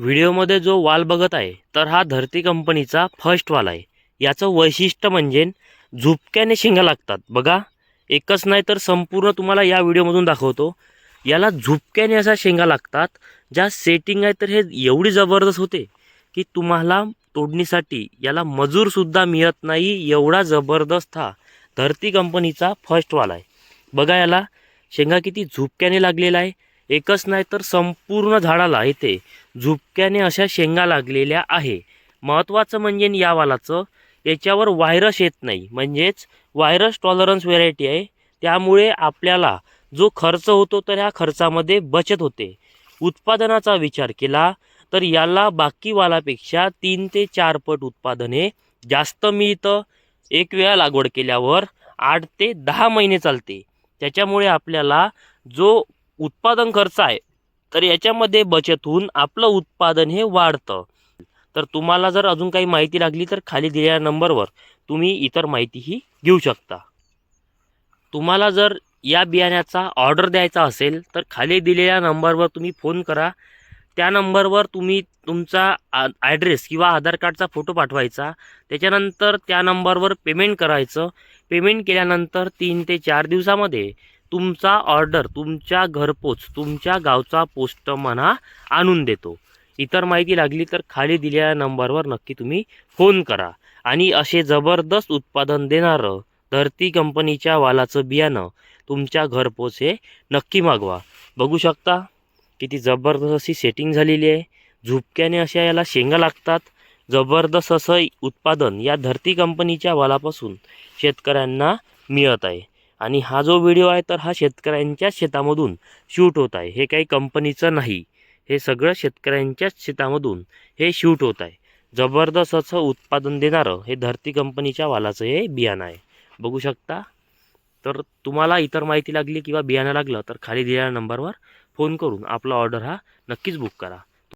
व्हिडिओमध्ये जो वाल बघत आहे तर हा धरती कंपनीचा फर्स्ट वाल आहे. याचं वैशिष्ट्य म्हणजे झुपक्याने शेंगा लागतात. बघा एकच नाही तर संपूर्ण तुम्हाला या व्हिडिओमधून दाखवतो. याला झुपक्याने अशा शेंगा लागतात ज्या सेटिंग आहे तर हे एवढी जबरदस्त होते की तुम्हाला तोडणीसाठी याला मजूरसुद्धा मिळत नाही एवढा जबरदस्त हा धरती कंपनीचा फर्स्ट वाल आहे. बघा याला शेंगा किती झुपक्याने लागलेला आहे. एकच नाही तर संपूर्ण झाडाला इथे झुपक्याने अशा शेंगा लागलेल्या आहे. महत्त्वाचं म्हणजे या वालाचं याच्यावर व्हायरस येत नाही. म्हणजेच व्हायरस टॉलरन्स व्हेरायटी आहे. त्यामुळे आपल्याला जो खर्च होतो तर ह्या खर्चामध्ये बचत होते. उत्पादनाचा विचार केला तर याला बाकी वालापेक्षा तीन ते चार पट उत्पादने जास्त मिळतं. एक वेळा लागवड केल्यावर आठ ते दहा महिने चालते. त्याच्यामुळे आपल्याला जो उत्पादन खर्च आहे तर याच्यामध्ये बचत होऊन आपलं उत्पादन हे वाढतं. तर तुम्हाला जर अजून काही माहिती लागली तर खाली दिलेल्या नंबरवर तुम्ही इतर माहितीही घेऊ शकता. तुम्हाला जर या बियाण्याचा ऑर्डर द्यायचा असेल तर खाली दिलेल्या नंबरवर तुम्ही फोन करा. त्या नंबरवर तुम्ही तुमचा ॲड्रेस किंवा आधार कार्डचा फोटो पाठवायचा. त्याच्यानंतर त्या नंबरवर पेमेंट करायचं. पेमेंट केल्यानंतर तीन ते चार दिवसामध्ये तुमचा ऑर्डर तुमच्या घरपोच तुमच्या गावचा पोस्टमन हा आणून देतो. इतर माहिती लागली तर खाली दिलेल्या नंबरवर नक्की तुम्ही फोन करा. आणि असे जबरदस्त उत्पादन देणारं धरती कंपनीच्या वालाचं बियाणं तुमच्या घरपोच हे नक्की मागवा. बघू शकता किती जबरदस्त अशी सेटिंग झालेली आहे. झुपक्याने अशा याला शेंगा लागतात. जबरदस्त असं उत्पादन या धरती कंपनीच्या वालापासून शेतकऱ्यांना मिळत आहे. आणि हा जो व्हिडिओ आहे तर हा शेतकऱ्यांच्याच शेतामधून शूट होत आहे. हे काही कंपनीचं नाही. हे सगळं शेतकऱ्यांच्याच शेतामधून हे शूट होत आहे. जबरदस्त असं उत्पादन देणारं हे धरती कंपनीच्या वालाचं हे बियाणं आहे. बघू शकता. तर तुम्हाला इतर माहिती लागली किंवा बियाणं लागलं तर खाली दिलेल्या नंबरवर फोन करून आपला ऑर्डर हा नक्कीच बुक करा.